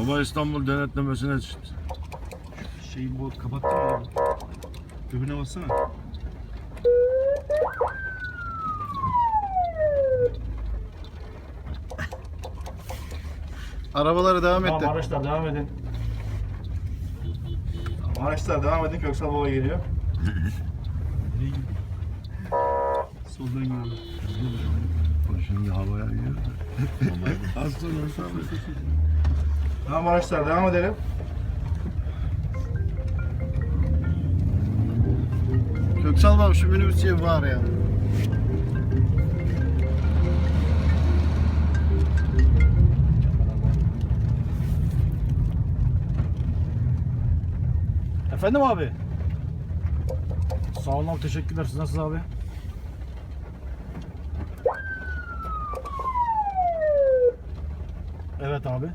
Baba İstanbul denetlemesine çıktı. Şeyi bu kapattın mı? abi? Öbürüne bassana. Arabalara devam Tamam etti. arkadaşlar devam edin. Araçlar devam edin. Köksal Baba geliyor. Soldan geliyor. Şimdi havaya girdi. Az sonra sonra. Tamam araçlar devam edelim. Köksal baba şu minibüsçüye var ya. Efendim abi? Sağ olun abi teşekkürler. Siz nasılsınız abi? Evet abi.